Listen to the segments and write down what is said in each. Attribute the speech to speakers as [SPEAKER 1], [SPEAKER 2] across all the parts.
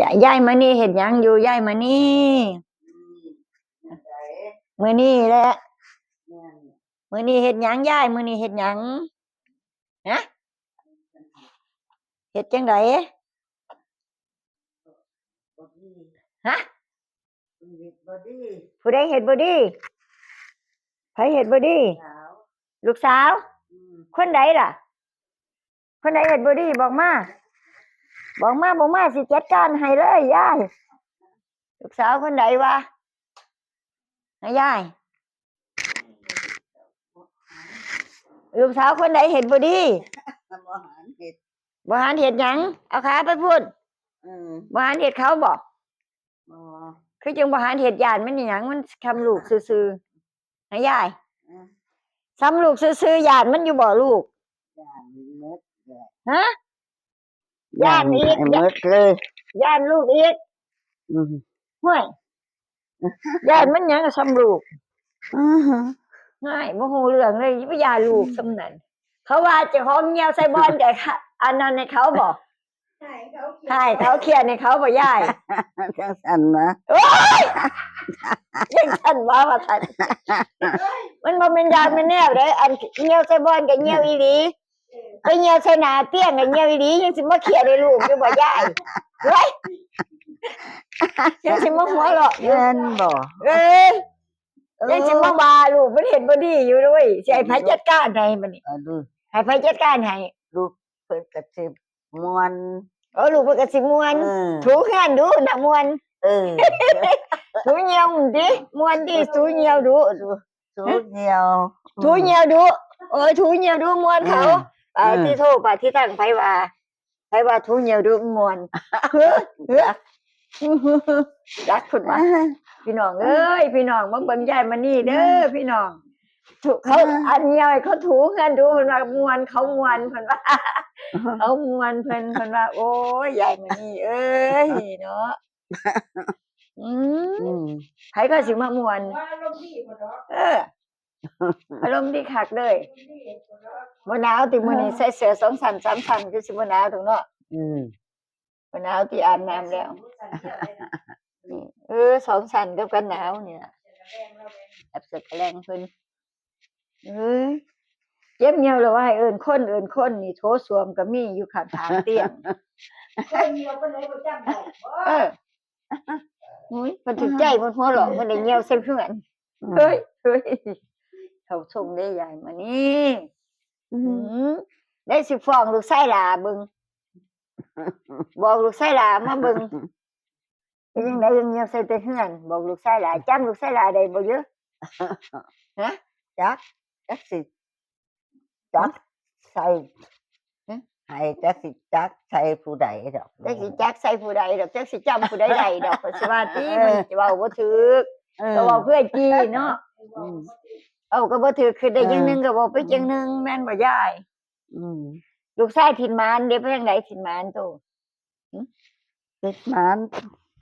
[SPEAKER 1] ยายยายมานี่เห็ดหยังอยู่ยายมานี่มือนี่แหละมือนี่เห็ดหยังยายมือนี่เห็ดหยังฮะเห็ดจังไดฮะผู้ใดเห็ดบอดี้ใครเห็ดบอดี้ลูกสาว คนใดล่ะ คนใดเห็ดบอดี้บอกมา บอกมาบอกมาสิจัดการให้เลยยายลูกสาวคนใดวะนะยายลูกสาวคนใดเห็ดบอดี้
[SPEAKER 2] ทำอาหารเห็ด
[SPEAKER 1] บหารเห็ดหยังเอาขาไปพูด
[SPEAKER 2] อืม
[SPEAKER 1] บหารเห็ดเขาบอก
[SPEAKER 2] อ๋อ
[SPEAKER 1] คือจังบหารเห็ดยานมันอหยังมันคำลูกซื่อๆนะยาย
[SPEAKER 2] อะ
[SPEAKER 1] ซ้ำลูกซื่อๆยานมันอยู่บ่ลูก
[SPEAKER 2] ย่างเม็ดเลย
[SPEAKER 1] ฮะ ย่างอีก
[SPEAKER 2] ให้เม็ดเลย
[SPEAKER 1] ยานลูกอีก
[SPEAKER 2] อืม
[SPEAKER 1] ห่วยยานมันหยังกับซ้ำลูก
[SPEAKER 2] อือฮะ
[SPEAKER 1] ง่ายโมโหเรื่องเลยวิยาลูกสำนันเขาว่าเจะของเงียวใส่บอลแต่ค่ะอันนั้นในเขาบอกใช่เขาเขียนในเขาบอกย่าย
[SPEAKER 2] จังสันนะ
[SPEAKER 1] โอ้ยยังฉันว่าว่าฉันมันบ่เป็นยาเป็นแนวเลยอันเงียวใส่บอลกับเงียวอีหลี ไปเงียวใส่หนาเตี้ยงกับเงียวอีหลียังสิมาเขียนในลูกอยู่บ่ย่ายเฮ้ยยังสิมาหัวเราะอยู่
[SPEAKER 2] เงินบ่
[SPEAKER 1] เอ้ยยังสิมาบาลูกมันเห็นบ่ดีอยู่ด้วยสิให้ไผจัดการให้มันนี่
[SPEAKER 2] เอาดู
[SPEAKER 1] ให้ไผจัดการให้
[SPEAKER 2] ลูกเปิดกระสิบมวน
[SPEAKER 1] โอ้ลูกเพิ่นก็สิม่วน
[SPEAKER 2] เออ
[SPEAKER 1] ถูเฮือนดูน่ะม่วน
[SPEAKER 2] เออ
[SPEAKER 1] ถูเหี่ยวดิม่วนดิถูเหี่ยวดูดู
[SPEAKER 2] สูดเดียว
[SPEAKER 1] ถูเหี่ยวดูเออถูเหี่ยวดูม่วนเขา
[SPEAKER 2] อื ม
[SPEAKER 1] ป่า
[SPEAKER 2] อืม
[SPEAKER 1] ที่โทรป่าที่ตั้งไผว่าไผว่าถูเหี่ยวดูม่วนเฮ้อเฮ้อรักคุณว่าพี่น้องเอ้ยพี่น้องมาเบิ่งยายมานี่เด้อพี่น้องถูเขาอันเหี่ยวให้เขาถูเฮือนดูเพิ่นว่าม่วนเขาม่วนเพิ่นว่า เอามวนเพิ่นเพิ่นว่า โอ้ยยายมานี่เอ้ยเนาะอืม
[SPEAKER 2] อืม
[SPEAKER 1] ไผก็สิมามวนเออ อารมณ์ดีคักเลยบ่หนาวติมื้อนี้ใส่เสื้อสองชั้นสามชั้นคือสิบ่หนาวถึงเนาะ
[SPEAKER 2] อืม
[SPEAKER 1] บ่หนาวที่อาบน้ำแล้วนี่เออสองชั้นกับกันหนาวเนี่ยแอบเสกแรงเพิ่นเอ้ยเจ็บเหี่ยวแล้วว่าให้เอิ้นคนเอิ้นคนนี่โทรสวมก็มีอยู่ข้างๆเตียงเอออุ้ยมันถึงใจมันหัวหลอกมันได้เงียวใส่เพื่อนเฮ้ยเฮ้ย เขาส่งได้ใหญ่มานี่
[SPEAKER 2] อื
[SPEAKER 1] อื
[SPEAKER 2] ม
[SPEAKER 1] มได้สิฟ้องลูกไส้หลาเบึงบอกลูกไส้หลามาเบึงเป็นยังไงยังเงียวใส่แต่เพื่อน บอกลูกไส้หลาจำลูกไส้หลาได้บ่เยอะ
[SPEAKER 2] จักจักสิจักใส่ให้จักสิจักใส่ผู้ใดดอก
[SPEAKER 1] จักสิจักใส่ผู้ใดดอกจักสิจำผู้ใดใดดอกเพราะสิว่าตีมันจะเว้าบ่ถูก
[SPEAKER 2] เออ
[SPEAKER 1] ก็เว้าเพื่อจีเนาะ
[SPEAKER 2] อืม
[SPEAKER 1] เอาก็บ่ถูกคือได้อยัง
[SPEAKER 2] เออ
[SPEAKER 1] หนึงก็บ่ไปจังหนึงแม่นบ่ยาย
[SPEAKER 2] อืม
[SPEAKER 1] ลูกชายถิ่นมานเดี๋ยวไปทางไหนถิ่นมานโต
[SPEAKER 2] ติดมัน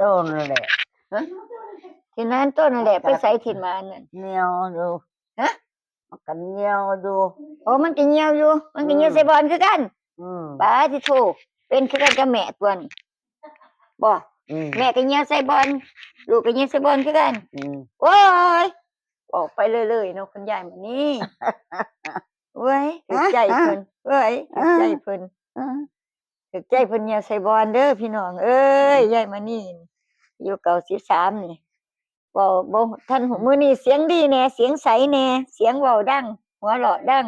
[SPEAKER 2] ต้นแหละ
[SPEAKER 1] ถิ่นมานต้นนั่นแหละไปใส่ถิ่นมานนั่น
[SPEAKER 2] เหนียวดู
[SPEAKER 1] ฮะ
[SPEAKER 2] มันกันเหนียวดู
[SPEAKER 1] โอ้มันก็เหี่ยวอยู่ มันก็เหี่ยวใส่บอลคือกัน
[SPEAKER 2] อืม
[SPEAKER 1] ป้าที่โทเป็นคือกันกับแม่ตัวนี้บ่
[SPEAKER 2] อืม
[SPEAKER 1] แม่ก็เหี่ยวใส่บอลลูกก็เหี่ยวใส่บอลคือกัน
[SPEAKER 2] อืม
[SPEAKER 1] โอ้ย บอกไปเรื่อยๆเนาะคุณยายมันนี่เว้ยถึกใจเพิ่นเว้ยถึกใจเพิ่น
[SPEAKER 2] อ่า
[SPEAKER 1] ถึกใจเพิ่นเหี่ยวใส่บอลเด้อพี่น้อง เอ้ยยายมานี่อยู่เก่าสิบสามนี่เว้าบ่ท่านหูมือนี่เสียงดีแน่เสียงใสแน่เสียงเว้าดังหัวเราะดัง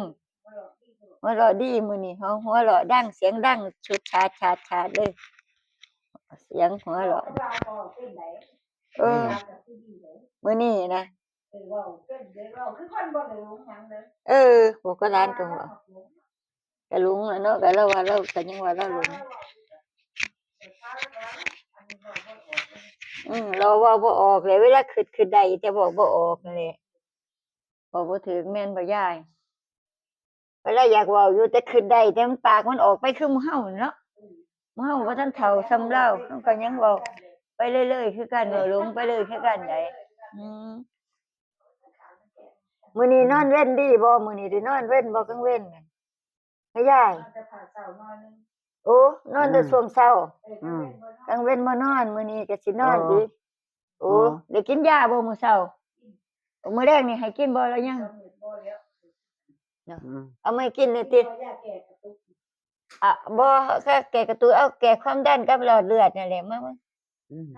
[SPEAKER 1] หัวเราะดีมือนี่เฮาหัวเราะดังเสียงดังชุดชาดชาดชาดเลยเสียงหัวเราะเออมือนี่นะ เออผมก็ร้านตรงว่ากะลุงอะเนาะกะเราว่าเราก็ยังว่าเราลุงอืมเราเว่าบ่ออกเลยเวลาคิดคิดได้แต่บอกบ่ออกนั่นแหละบอกบ่ถึงแม่นบ่ยายเวลาอยากเว้าอยู่แต่ขึ้นได้แต่มันปากมันออกไปคือหมู่เฮาเนาะหมู่เฮาบ่ทันเฒ่าซ้ำเราเฮาก็ยังเว้าไปเรื่อยๆคือกันเว้าลงไปเลยคือกันได้อืม มื้อนี้นอนเว้นดีบ่มื้อนี้ได้นอนเว้นบ่กลางเว้นน่ะให้ยายโโอ้นอนแต่
[SPEAKER 2] อืม
[SPEAKER 1] ช่วงเช้า
[SPEAKER 2] อืม
[SPEAKER 1] กลางเว้นมานอนมื้อนี้ก็สินอน
[SPEAKER 2] อ๋อ
[SPEAKER 1] อีกโอ้
[SPEAKER 2] อ๋อ
[SPEAKER 1] ได้กินยาบ่มื้อเช้ามื้อแรกนี่ให้กินบ่แล้วยัง
[SPEAKER 2] อืม
[SPEAKER 1] เอามาให้กินเลยติอะบ่ก็แก้กระตุ้นเอาแก้ความดันกับหลอดเลือดนั่นแหละมามา
[SPEAKER 2] อืม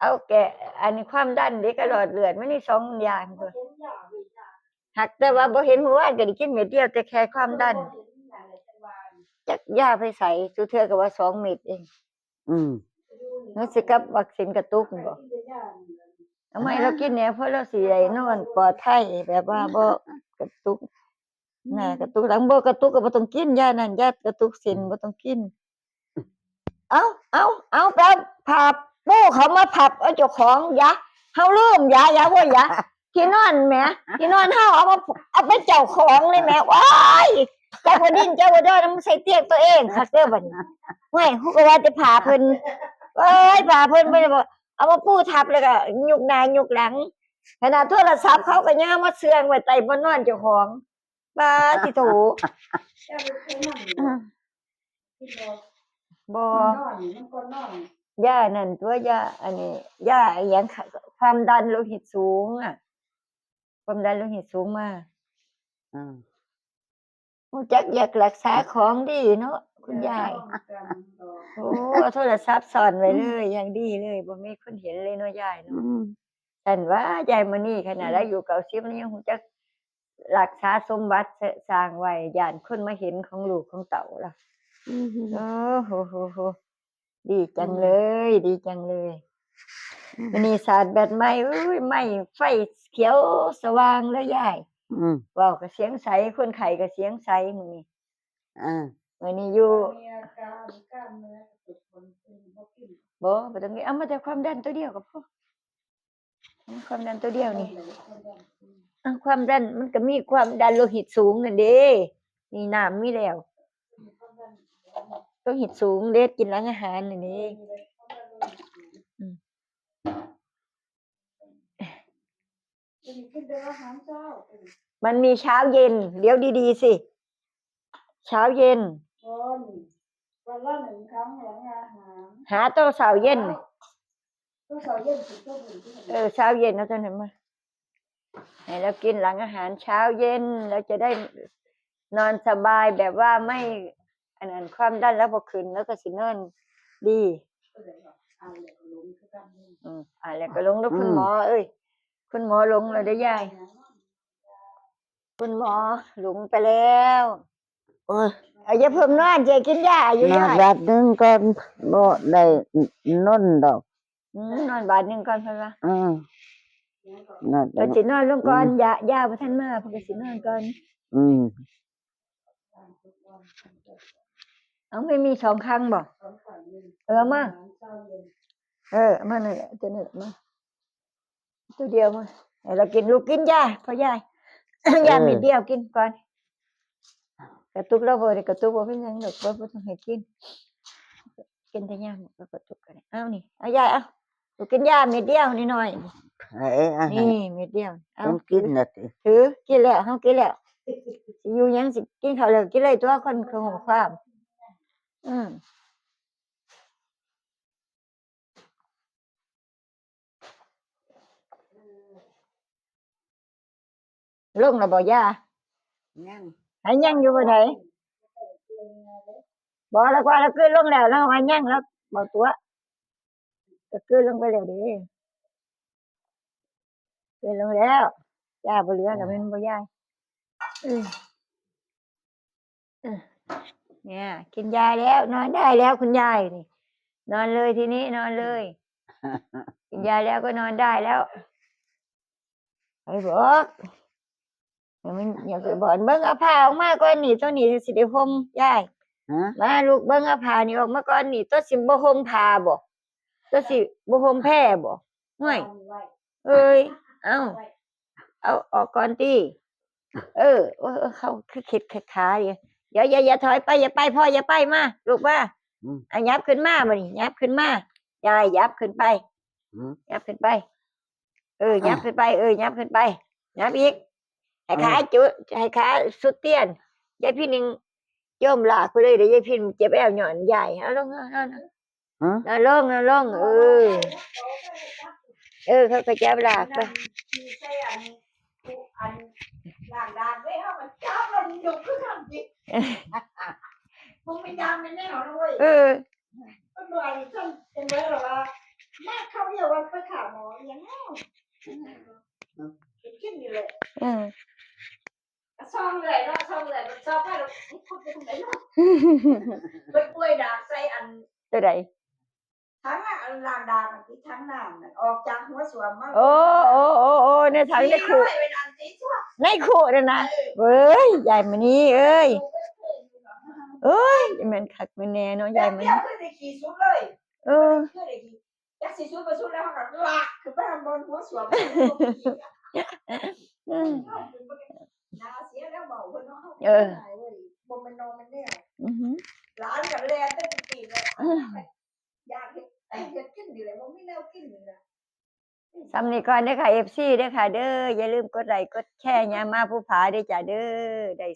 [SPEAKER 1] เอาแก้อันนี้ความดันเด็กกับหลอดเลือดมันนี่สองอย่างตัว หักแต่ว่าบ่เห็นเมื่อวานก็ได้กินเม็ดเดียวแต่แค่ความดันจักยาไปใส่สุเทื่อก็ว่าสองเม็ดเอง
[SPEAKER 2] อืม
[SPEAKER 1] นึกสิกับวัคซีนกระตุกนี่บ่ทำไมเรากินเนี่ยเพราะเราสิได้นอนปลอดภัยแบบว่าบ่กระตุกหน้ากระตุกหลังบ่กระตุกก็บ่ต้องกินยานั่นยากระตุกเส้นบ่ต้องกิน เอาเอาเอาแป๊บผับปู้เขามาผับเอาเจ้าของยาเฮาลืมยายาว่ายา ที่นอนแหมที่นอนเฮาเอามาเอาไปเจ้าของเลยแหมว้ายเจ้าบ่ดินเจ้าบ่ดอนมันใส่เตียงตัวเองคักเด้อบัดนี้เฮ้ยฮู้ก็ว่าจะพาเพิ่นเอ้ยพาเพิ่นไปบ่เอามาปูทับแล้วก็ยุกหน้ายุกหลังขนาดโทรศัพท์เขาก็ยังเอามาเสื่องไว้ใต้บ่นอนเจ้าของบาติโถบ่ย่านั่นตัวย่าอันนี้ย่าอหยังค่ะความดันโลหิตสูงอะ ความดันโลหิตสูงมาก
[SPEAKER 2] อืม
[SPEAKER 1] รู้จักอยากรักษาของดีเนาะคุณยาย โอ้เอาโทรศัพท์ซ่อนไว้เลยอย่างดีเลยบ่มีคนเห็นเลยเนาะยาย
[SPEAKER 2] อื
[SPEAKER 1] เนาะ
[SPEAKER 2] ม
[SPEAKER 1] แต่ว่ายายมื้อนี้ขนาดเราอยู่เก่าซิมนี่ยังรู้จักรักษาสมบัติสร้างไว้ย่านคนมาเห็นของลูกของเต่าล่ะ
[SPEAKER 2] อืม
[SPEAKER 1] โอ้โหโหโหดีจังเลย ดีจังเลย มันนี่สาดแบตไหม้เอ้ยไหม้ไฟเขียวสว่างเลยยาย
[SPEAKER 2] อืม
[SPEAKER 1] เว้าก็เสียงใสคนไข้ก็เสียงใสมื้อนี้
[SPEAKER 2] อ่า
[SPEAKER 1] มื้อนี้อยู่บ่บ่ต้องเอามาแต่ความดันตัวเดียวก็พอเอาความดันตัวเดียวนี่เอาความดันมันก็มีความดันโลหิตสูงนั่นเด้มีน้ำมีแล้วโลหิตสูงเด็ดกินหลังอาหารนั่นเด้ มันมีเช้าเย็นเดี๋ยวดีๆสิ เช้าเย็น
[SPEAKER 3] วันละหนึ่งครั้งหลังอาหาร
[SPEAKER 1] หาโต๊ะเสาเย็นน่ะ
[SPEAKER 3] ก็เสาร์เย็นถึงเช้าหนึ่งที่
[SPEAKER 1] เออเช้าเย็นเอาจนเห็นมาให้เรากินหลังอาหารเช้าเย็นเราจะได้นอนสบายแบบว่าไม่อันนั้นความดันแล้วพอขึ้นแล้วก็สินอนดี
[SPEAKER 3] อ่านเลยล้มคือกันนี่
[SPEAKER 1] อืมอ่าแล้วก็ลงแล้วคุณหมอเอ้ย คุณหมอลงแล้วได้อยาย คุณหมอลงไปแล้ว
[SPEAKER 2] โอ้ย
[SPEAKER 1] เอาอย่าเพิ่มนอนจะกินยาอยู่
[SPEAKER 2] นอน
[SPEAKER 1] ยาย
[SPEAKER 2] รัดหนึงก่อนบ่ได้นอนดอก
[SPEAKER 1] อืมนอนบาทหนึ่งก่อนเพิ่นว่า
[SPEAKER 2] อืมนอน
[SPEAKER 1] เดี๋ยวสินอนลงก่อนยายาบ่ทันมาเพิ่นก็สินอนก่อน
[SPEAKER 2] อืม
[SPEAKER 1] เอาไม่มีสองครั้งบ่
[SPEAKER 3] สองฝั่งหนึ่ง
[SPEAKER 1] เออมา
[SPEAKER 3] เช้าเย็น
[SPEAKER 1] เออเอามาหน่อยตัวนี้มา ตัวเดียวมาให้เรากินลูกกินยาพอยายยาเม็ดเดียวกินก่อนกระตุกแล้วบ่ได้กระตุกบ่เป็นหยังดอกบ่บ่ต้องให้กิน กินแต่ยาหมดแล้วกระตุกกันเอานี่เอายายเอาลูกกินยาเม็ดเดียวนิดหน่อย
[SPEAKER 2] ให้อาหาร
[SPEAKER 1] นี่เม็ดเดียวเอา
[SPEAKER 2] ผมกินน่ะติ
[SPEAKER 1] ถือกินแล้วเฮากินแล้วสิอยู่หยังสิกินข้าวแล้วกินเลยตัวคนคือของความ อืม ลงแล้วบ่ยา
[SPEAKER 2] ยัง
[SPEAKER 1] หายังอยู่บ่ไดบ่แล้วว่าแล้วคือลงแล้วแล้วหายังแล้วบ่ตัวก็คือลงไปแล้วเด้คือลงแล้วยาบ่เหลือแล้วแม่นบ่ยายเออเออเนี่ย กินยาแล้ว นอนได้แล้วคุณยายนี่นอนเลยทีนี้นอนเลย กินยาแล้วก็นอนได้แล้วไอ้บอกเดี๋ยว มันอย่าไปบอกเบิ้งเอาผ้าออกมาก่อนนี่ตัวนี้สิได้ห่มยาย
[SPEAKER 2] ฮะ
[SPEAKER 1] มาลูกเบิ้งเอาผ้านี่ออกมาก่อนนี่ตัวสิบ่ห่มผ้าบ่ตัวสิบ่ห่มแพร่บ่ห่วย
[SPEAKER 3] ไว้
[SPEAKER 1] เอ้ยเอ้า
[SPEAKER 3] ไว้
[SPEAKER 1] เอาออกก่อนติเออเออเออเขาคือคิดคล้ายๆอย่าอย่าอย่าถอยไปอย่าไปพ่ออย่าไปมาลูกมา
[SPEAKER 2] อืม
[SPEAKER 1] อะยับขึ้นมาบ่นี่ยับขึ้นมายายยับขึ้นไป
[SPEAKER 2] อืม
[SPEAKER 1] ยับขึ้นไป เออยับ
[SPEAKER 2] อะ
[SPEAKER 1] ขึ้นไปเออยับขึ้นไปยับอีก ให้ขาจุให้ขาสุดเตี้ยนยายพี่หนึ่งจมหลากไปเลยเดี๋ยวยายพินเจ็บแอวหย่อนใหญ่เอาลงเอาเอา
[SPEAKER 2] ฮะ
[SPEAKER 1] เอาลงเอาลงเออ เออ เขาก็จับหลากไป
[SPEAKER 3] ขี่ใส่อันกูอันด่างด่างไว้เอามาจับมันยกขึ้นทำจิมึงไม่ยามไม่แน่หรอกนะเว้ย
[SPEAKER 1] เออ
[SPEAKER 3] ก็ดูอะไรท่านเป็นไว้หรอว่าแม่เขาเรียกว่าไปขาหมอยังไงเป็นขึ้นอยู่เลย
[SPEAKER 1] เออ
[SPEAKER 3] ซ่อมเลยเนาะซ่อมเลยมันซ่อมให้เราพูดไปตรงไหนเนาะไปกล้วยด่างใส่อัน
[SPEAKER 1] ตัว ใด
[SPEAKER 3] ทั้งอะลางด่างที่ทั้งน้ำนั่นออกจากหัวสวมมา
[SPEAKER 1] โอ้โอ้โอ้โอ้ในถังใน
[SPEAKER 3] สี
[SPEAKER 1] ขู่
[SPEAKER 3] ด้วยเป็นอันสีทั่ว
[SPEAKER 1] ในขู่นั่นนะเอ้ยยายมานี่เอ้ยเอ้ยแมันคักแมันแน่เนาะ
[SPEAKER 3] แบ
[SPEAKER 1] ยาย
[SPEAKER 3] บ
[SPEAKER 1] มัน
[SPEAKER 3] เดียวคือได้ขี่สุดเลย
[SPEAKER 1] เออ
[SPEAKER 3] คือได้ขี่จากสีสุดไปสุดแล้วมันลากคือไปบนหัวสวม
[SPEAKER 1] อืม
[SPEAKER 3] นาเสียแล้วเบาเพิ่นเนาะ
[SPEAKER 1] เออ
[SPEAKER 3] บ่มันนอนมันเนี่ย
[SPEAKER 1] อือหือ
[SPEAKER 3] ร้านกับแลนได้ปีเลยอยากเห็ดแต่เห็ดกินอยู่เลยบ่มีแนวกินอยู่นะ
[SPEAKER 1] สำนีก่อนเด้อค่ะเอฟซีเด้อค่ะ เด้ออย่าลืมกดไลค์กดแชร์ยามาผู้ผาเด้อจ้าเด้อได้